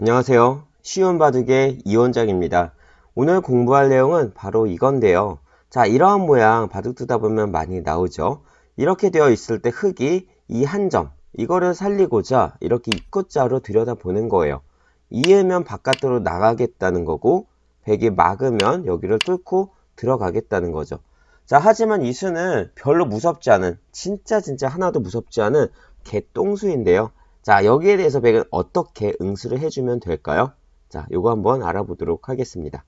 안녕하세요. 쉬운 바둑의 이원장입니다. 오늘 공부할 내용은 바로 이건데요. 자, 이러한 모양 바둑 두다 보면 많이 나오죠. 이렇게 되어 있을 때 흙이 이 한 점, 이거를 살리고자 이렇게 입구자로 들여다보는 거예요. 이해면 바깥으로 나가겠다는 거고, 백이 막으면 여기를 뚫고 들어가겠다는 거죠. 자, 하지만 이 수는 별로 무섭지 않은, 진짜 진짜 하나도 무섭지 않은 개똥수인데요. 자, 여기에 대해서 백은 어떻게 응수를 해주면 될까요? 자, 요거 한번 알아보도록 하겠습니다.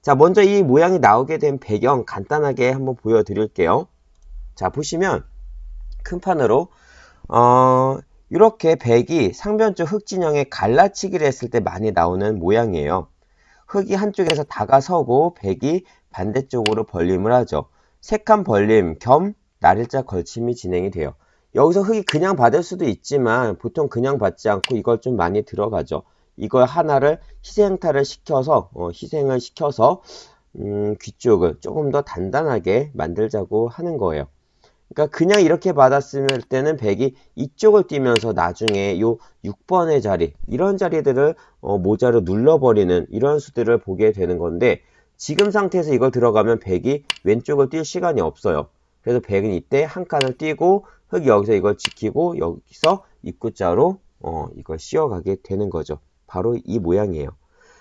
자, 먼저 이 모양이 나오게 된 배경 간단하게 한번 보여드릴게요. 자, 보시면 큰 판으로 어, 이렇게 백이 상변쪽 흙 진영에 갈라치기를 했을 때 많이 나오는 모양이에요. 흙이 한쪽에서 다가서고 백이 반대쪽으로 벌림을 하죠. 색한 벌림 겸 날일자 걸침이 진행이 돼요. 여기서 흙이 그냥 받을 수도 있지만 보통 그냥 받지 않고 이걸 좀 많이 들어가죠. 이걸 하나를 희생타를 시켜서 어, 희생을 시켜서 음, 귀 쪽을 조금 더 단단하게 만들자고 하는 거예요. 그러니까 그냥 이렇게 받았을 때는 백이 이쪽을 뛰면서 나중에 요 6번의 자리 이런 자리들을 어, 모자로 눌러버리는 이런 수들을 보게 되는 건데 지금 상태에서 이걸 들어가면 백이 왼쪽을 뛸 시간이 없어요. 그래서 백은 이때 한 칸을 뛰고 흙이 여기서 이걸 지키고 여기서 입구자로 어, 이걸 씌워가게 되는 거죠. 바로 이 모양이에요.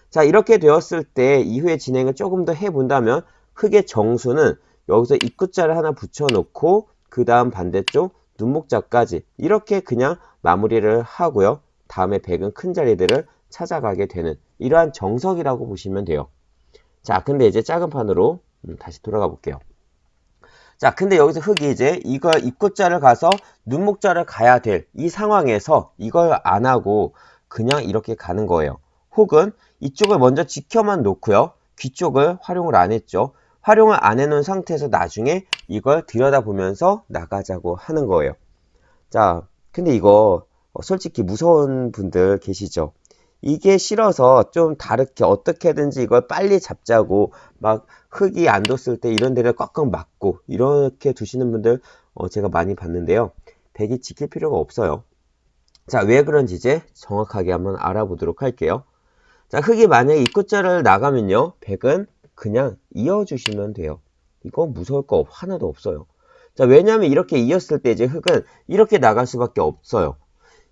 자 이렇게 되었을 때 이후에 진행을 조금 더 해본다면 흙의 정수는 여기서 입구자를 하나 붙여놓고 그 다음 반대쪽 눈목자까지 이렇게 그냥 마무리를 하고요. 다음에 백은 큰 자리들을 찾아가게 되는 이러한 정석이라고 보시면 돼요. 자 근데 이제 작은 판으로 음, 다시 돌아가 볼게요. 자, 근데 여기서 흙이 이제 이걸 입구자를 가서 눈목자를 가야 될 이 상황에서 이걸 안 하고 그냥 이렇게 가는 거예요. 혹은 이쪽을 먼저 지켜만 놓고요. 귀 쪽을 활용을 안 했죠. 활용을 안 해놓은 상태에서 나중에 이걸 들여다보면서 나가자고 하는 거예요. 자, 근데 이거 어, 솔직히 무서운 분들 계시죠? 이게 싫어서 좀 다르게 어떻게든지 이걸 빨리 잡자고 막 흙이 안 뒀을 때 이런 데를 꽉꽉 막고 이렇게 두시는 분들 어 제가 많이 봤는데요. 백이 지킬 필요가 없어요. 자, 왜 그런지 이제 정확하게 한번 알아보도록 할게요. 자, 흙이 만약에 입구자를 나가면요. 백은 그냥 이어주시면 돼요. 이거 무서울 거 하나도 없어요. 자, 왜냐하면 이렇게 이었을 때 이제 흙은 이렇게 나갈 수밖에 없어요.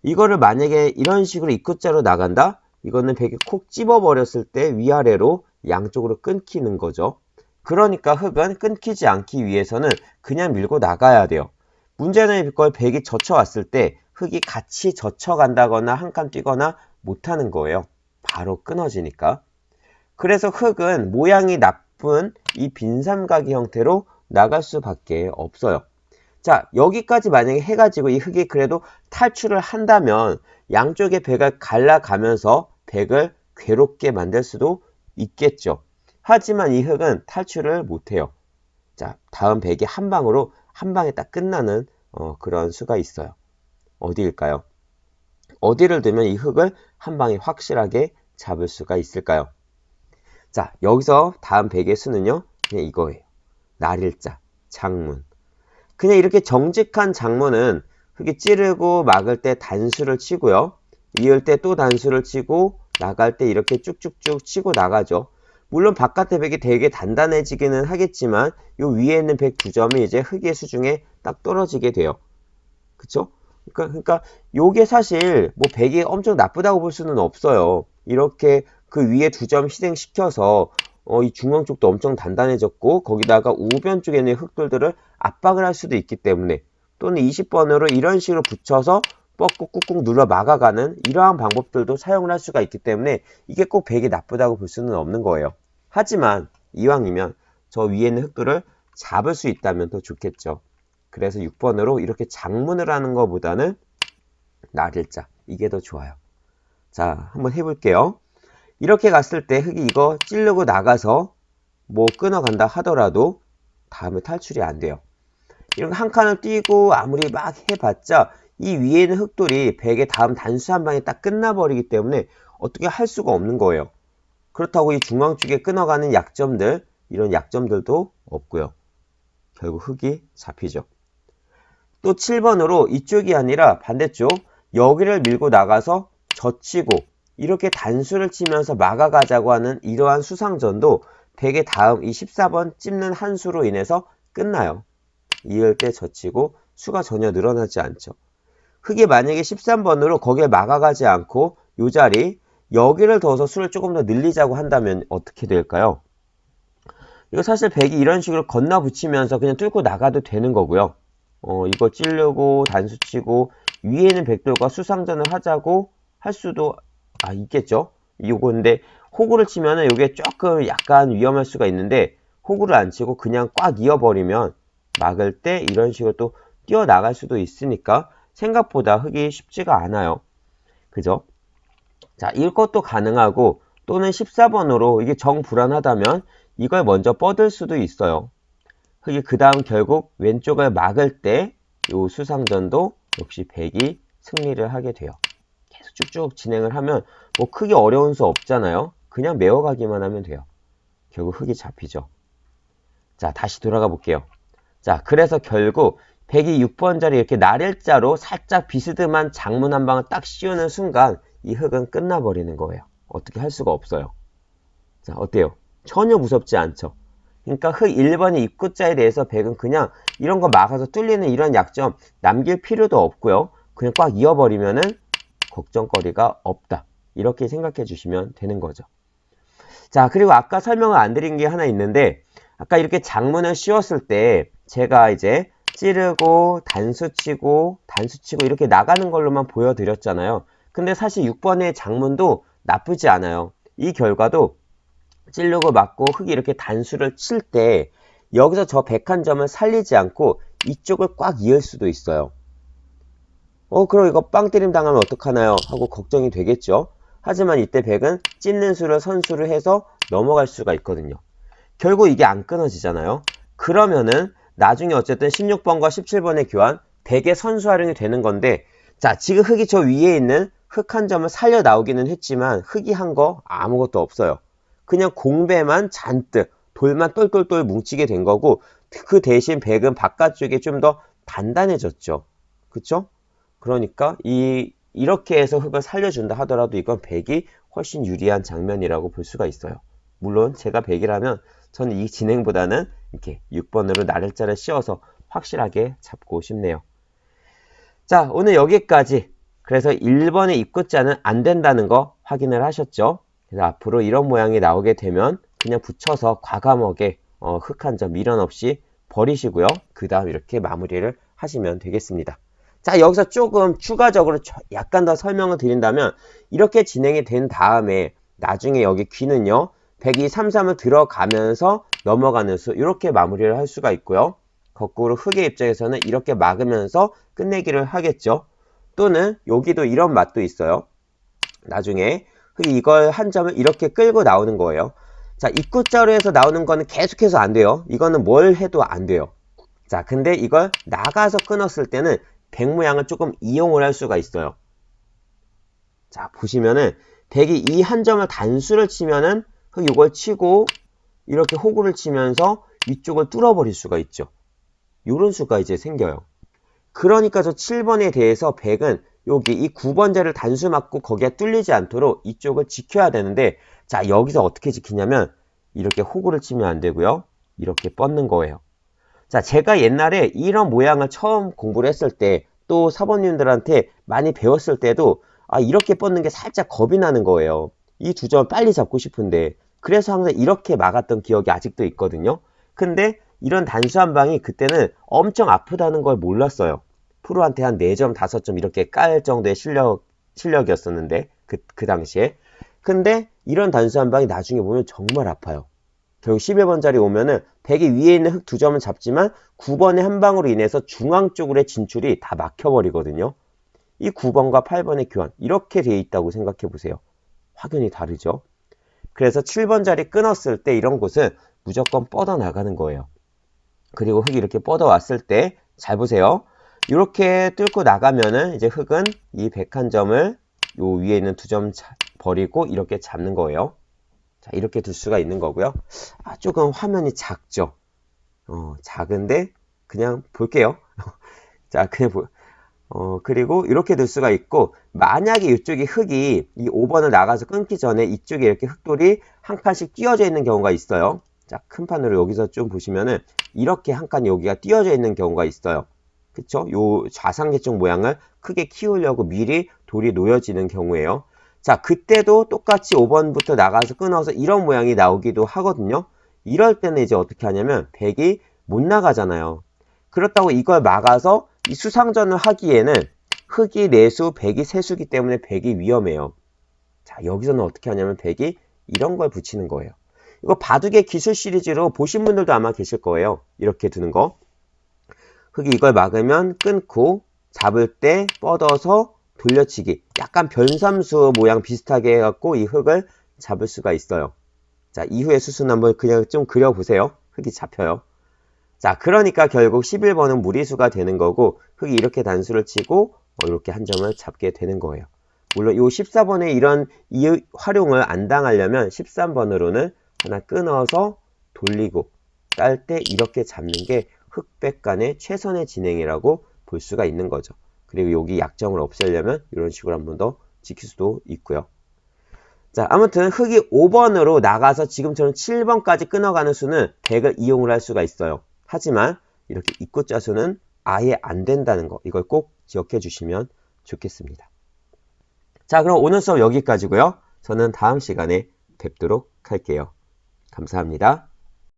이거를 만약에 이런 식으로 입구자로 나간다? 이거는 백이 콕 집어버렸을 때 위아래로 양쪽으로 끊기는 거죠. 그러니까 흙은 끊기지 않기 위해서는 그냥 밀고 나가야 돼요. 문제는 이걸 백이 젖혀왔을 때 흙이 같이 젖혀간다거나 한 칸 뛰거나 못하는 거예요. 바로 끊어지니까. 그래서 흙은 모양이 나쁜 이 빈삼각의 형태로 나갈 수밖에 없어요. 자, 여기까지 만약에 해가지고 이 흙이 그래도 탈출을 한다면 양쪽의 백을 갈라가면서 백을 괴롭게 만들 수도 있겠죠. 하지만 이 흙은 탈출을 못해요. 자, 다음 백이 한 방으로 한 방에 딱 끝나는 어, 그런 수가 있어요. 어디일까요? 어디를 두면 이 흙을 한 방에 확실하게 잡을 수가 있을까요? 자, 여기서 다음 백의 수는요, 그냥 이거예요. 날일자, 장문. 그냥 이렇게 정직한 장문은 흙이 찌르고 막을 때 단수를 치고요. 이을 때 또 단수를 치고 나갈 때 이렇게 쭉쭉쭉 치고 나가죠. 물론 바깥의 백이 되게 단단해지기는 하겠지만 요 위에 있는 백 두 점이 이제 흙의 수중에 딱 떨어지게 돼요. 그쵸? 그러니까, 그러니까 요게 사실 뭐 백이 엄청 나쁘다고 볼 수는 없어요. 이렇게 그 위에 두 점 희생시켜서 어, 이 중앙 쪽도 엄청 단단해졌고 거기다가 우변 쪽에 있는 흙돌들을 압박을 할 수도 있기 때문에 또는 20번으로 이런 식으로 붙여서 뻑꾹 꾹꾹 눌러 막아가는 이러한 방법들도 사용을 할 수가 있기 때문에 이게 꼭 백이 나쁘다고 볼 수는 없는 거예요. 하지만 이왕이면 저 위에 있는 흙돌을 잡을 수 있다면 더 좋겠죠. 그래서 6번으로 이렇게 장문을 하는 것보다는 날일자 이게 더 좋아요. 자 한번 해볼게요. 이렇게 갔을 때 흙이 이거 찌르고 나가서 뭐 끊어간다 하더라도 다음에 탈출이 안 돼요. 이런 한 칸을 띄고 아무리 막 해봤자 이 위에 있는 흙돌이 백의 다음 단수 한 방에 딱 끝나버리기 때문에 어떻게 할 수가 없는 거예요. 그렇다고 이 중앙 쪽에 끊어가는 약점들 이런 약점들도 없고요. 결국 흙이 잡히죠. 또 7번으로 이쪽이 아니라 반대쪽 여기를 밀고 나가서 젖히고 이렇게 단수를 치면서 막아가자고 하는 이러한 수상전도 백의 다음 이 14번 찝는 한 수로 인해서 끝나요. 이을 때 젖히고 수가 전혀 늘어나지 않죠. 흙이 만약에 13번으로 거기에 막아가지 않고 이 자리 여기를 둬서 수를 조금 더 늘리자고 한다면 어떻게 될까요? 이거 사실 백이 이런 식으로 건너 붙이면서 그냥 뚫고 나가도 되는 거고요. 어, 이거 찌르고 단수 치고 위에 있는 백돌과 수상전을 하자고 할 수도 아 있겠죠. 이거 근데 호구를 치면은 이게 조금 약간 위험할 수가 있는데 호구를 안 치고 그냥 꽉 이어버리면 막을 때 이런 식으로 또 뛰어나갈 수도 있으니까 생각보다 흙이 쉽지가 않아요. 그죠? 자, 이것도 가능하고 또는 14번으로 이게 정 불안하다면 이걸 먼저 뻗을 수도 있어요. 흙이 그 다음 결국 왼쪽을 막을 때 이 수상전도 역시 백이 승리를 하게 돼요. 계속 쭉쭉 진행을 하면 뭐 크게 어려운 수 없잖아요. 그냥 메워가기만 하면 돼요. 결국 흙이 잡히죠. 자, 다시 돌아가 볼게요. 자, 그래서 결국 백이 6번 자리 이렇게 날일자로 살짝 비스듬한 장문 한 방을 딱 씌우는 순간 이 흙은 끝나버리는 거예요. 어떻게 할 수가 없어요. 자, 어때요? 전혀 무섭지 않죠? 그러니까 흙 1번의 입구자에 대해서 백은 그냥 이런 거 막아서 뚫리는 이런 약점 남길 필요도 없고요. 그냥 꽉 이어버리면은 걱정거리가 없다. 이렇게 생각해 주시면 되는 거죠. 자, 그리고 아까 설명을 안 드린 게 하나 있는데 아까 이렇게 장문을 씌웠을 때 제가 이제 찌르고 단수 치고 단수 치고 이렇게 나가는 걸로만 보여드렸잖아요. 근데 사실 6번의 장문도 나쁘지 않아요. 이 결과도 찌르고 맞고 흙이 이렇게 단수를 칠 때 여기서 저 101점을 살리지 않고 이쪽을 꽉 이을 수도 있어요. 어 그럼 이거 빵 때림 당하면 어떡하나요? 하고 걱정이 되겠죠. 하지만 이때 100은 찢는 수를 선수를 해서 넘어갈 수가 있거든요. 결국 이게 안 끊어지잖아요. 그러면은 나중에 어쨌든 16번과 17번의 교환 100의 선수 활용이 되는 건데 자 지금 흙이 저 위에 있는 흙한 점을 살려 나오기는 했지만 흙이 한 거 아무것도 없어요. 그냥 공배만 잔뜩 돌만 똘똘똘 뭉치게 된 거고 그 대신 백은 바깥쪽에 좀 더 단단해졌죠. 그쵸? 그러니까 이 이렇게 해서 흙을 살려준다 하더라도 이건 백이 훨씬 유리한 장면이라고 볼 수가 있어요. 물론 제가 백이라면 저는 이 진행보다는 이렇게 6번으로 나를자를 씌워서 확실하게 잡고 싶네요. 자, 오늘 여기까지. 그래서 1번의 입구자는 안 된다는 거 확인을 하셨죠? 그래서 앞으로 이런 모양이 나오게 되면 그냥 붙여서 과감하게 어, 흙 한 점 미련 없이 버리시고요. 그 다음 이렇게 마무리를 하시면 되겠습니다. 자 여기서 조금 추가적으로 약간 더 설명을 드린다면 이렇게 진행이 된 다음에 나중에 여기 귀는요 10233을 들어가면서 넘어가는 수 이렇게 마무리를 할 수가 있고요. 거꾸로 흙의 입장에서는 이렇게 막으면서 끝내기를 하겠죠. 또는 여기도 이런 맛도 있어요. 나중에 이걸 한 점을 이렇게 끌고 나오는 거예요. 자, 입구자로 해서 나오는 거는 계속해서 안 돼요. 이거는 뭘 해도 안 돼요. 자, 근데 이걸 나가서 끊었을 때는 백 모양을 조금 이용을 할 수가 있어요. 자, 보시면은 백이 이 한 점을 단수를 치면은 이걸 치고 이렇게 호구를 치면서 위쪽을 뚫어버릴 수가 있죠. 이런 수가 이제 생겨요. 그러니까 저 7번에 대해서 백은 여기 이 9번자를 단수 맞고 거기에 뚫리지 않도록 이쪽을 지켜야 되는데 자 여기서 어떻게 지키냐면 이렇게 호구를 치면 안 되고요. 이렇게 뻗는 거예요. 자 제가 옛날에 이런 모양을 처음 공부를 했을 때 또 사범님들한테 많이 배웠을 때도 아 이렇게 뻗는 게 살짝 겁이 나는 거예요. 이 두 점을 빨리 잡고 싶은데 그래서 항상 이렇게 막았던 기억이 아직도 있거든요. 근데 이런 단수 한 방이 그때는 엄청 아프다는 걸 몰랐어요. 프로한테 한 4점, 5점 이렇게 깔 정도의 실력, 실력이었었는데, 그, 그 당시에. 근데 이런 단수 한 방이 나중에 보면 정말 아파요. 결국 11번짜리 오면은 100이 위에 있는 흙 두 점은 잡지만 9번의 한 방으로 인해서 중앙 쪽으로의 진출이 다 막혀버리거든요. 이 9번과 8번의 교환, 이렇게 되어 있다고 생각해 보세요. 확연히 다르죠. 그래서 7번 자리 끊었을 때 이런 곳은 무조건 뻗어 나가는 거예요. 그리고 흙이 이렇게 뻗어 왔을 때, 잘 보세요. 이렇게 뚫고 나가면은 이제 흙은 이 101점을 요 위에 있는 두 점 버리고 이렇게 잡는 거예요. 자, 이렇게 둘 수가 있는 거고요. 아, 조금 화면이 작죠? 어, 작은데 그냥 볼게요. 자, 그냥 보, 어, 그리고 이렇게 될 수가 있고, 만약에 이쪽이 흙이 이 5번을 나가서 끊기 전에 이쪽에 이렇게 흙돌이 한 칸씩 띄어져 있는 경우가 있어요. 자, 큰 판으로 여기서 좀 보시면은 이렇게 한 칸 여기가 띄어져 있는 경우가 있어요. 그쵸? 요 좌상계쪽 모양을 크게 키우려고 미리 돌이 놓여지는 경우에요. 자, 그때도 똑같이 5번부터 나가서 끊어서 이런 모양이 나오기도 하거든요. 이럴 때는 이제 어떻게 하냐면 100이 못 나가잖아요. 그렇다고 이걸 막아서 이 수상전을 하기에는 흙이 내수, 100이 세수기 때문에 100이 위험해요. 자, 여기서는 어떻게 하냐면 100이 이런 걸 붙이는 거예요. 이거 바둑의 기술 시리즈로 보신 분들도 아마 계실 거예요. 이렇게 두는 거. 흙이 이걸 막으면 끊고 잡을 때 뻗어서 돌려치기. 약간 변삼수 모양 비슷하게 해갖고 이 흙을 잡을 수가 있어요. 자, 이후의 수순 한번 그냥 좀 그려보세요. 흙이 잡혀요. 자, 그러니까 결국 11번은 무리수가 되는 거고 흙이 이렇게 단수를 치고 어, 이렇게 한 점을 잡게 되는 거예요. 물론 이 14번에 이런 이 활용을 안 당하려면 13번으로는 하나 끊어서 돌리고 딸 때 이렇게 잡는 게 흑백 간의 최선의 진행이라고 볼 수가 있는 거죠. 그리고 여기 약점을 없애려면 이런 식으로 한 번 더 지킬 수도 있고요. 자, 아무튼 흙이 5번으로 나가서 지금처럼 7번까지 끊어가는 수는 100을 이용을 할 수가 있어요. 하지만 이렇게 입구자 수는 아예 안 된다는 거 이걸 꼭 기억해 주시면 좋겠습니다. 자, 그럼 오늘 수업 여기까지고요. 저는 다음 시간에 뵙도록 할게요. 감사합니다.